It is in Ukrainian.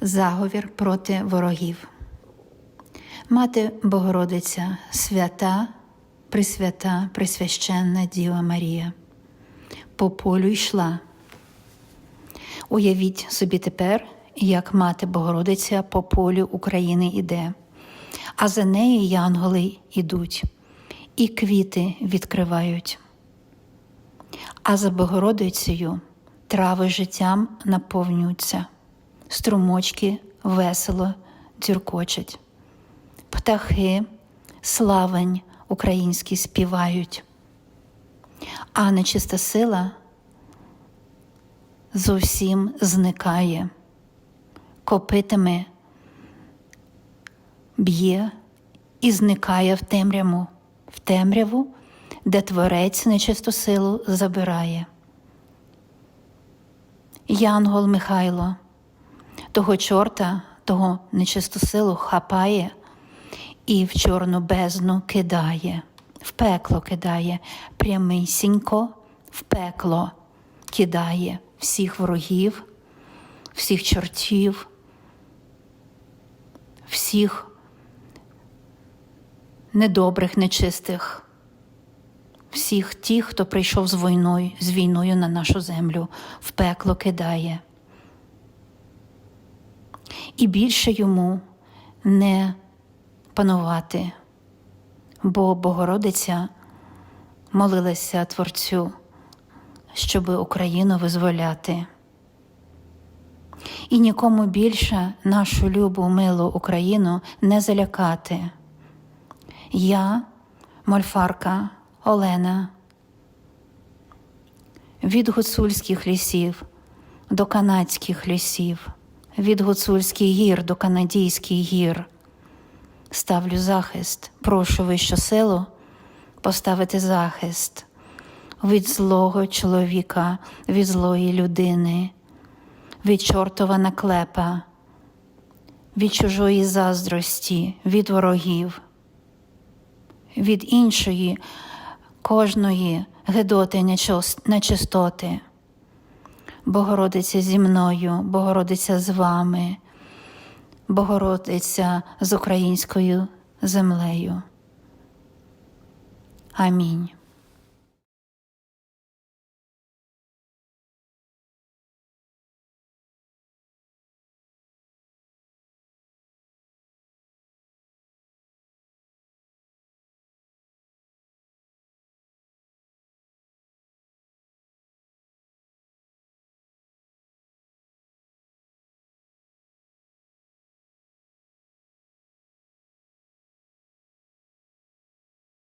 Заговір проти ворогів. Мати Богородиця, свята, присвята, присвященна Діва Марія. По полю йшла. Уявіть собі тепер, як мати Богородиця по полю України іде, а за нею янголи йдуть, і квіти відкривають. А за Богородицею трави життям наповнюються, струмочки весело дзюркочуть, птахи, славень українські співають, а нечиста сила зовсім зникає, копитами б'є і зникає в темряву, в темряву, де творець нечисту силу забирає. Янгол Михайло, того чорта, того нечисту силу хапає і в чорну бездну кидає, в пекло кидає, прямисінько в пекло кидає всіх ворогів, всіх чортів, всіх недобрих, нечистих, всіх тих, хто прийшов з війною, з війною на нашу землю, в пекло кидає. І більше йому не панувати, бо Богородиця молилася Творцю, щоб Україну визволяти. І нікому більше нашу любу милу Україну не залякати. Я, мольфарка Олена, від гуцульських лісів до канадських лісів, від гуцульських гір до канадійських гір. Ставлю захист, прошу вищу силу поставити захист від злого чоловіка, від злої людини, від чортова наклепа, від чужої заздрості, від ворогів, від іншої кожної гидоти нечистоти. Богородиця зі мною, Богородиця з вами, Богородиця з українською землею. Амінь.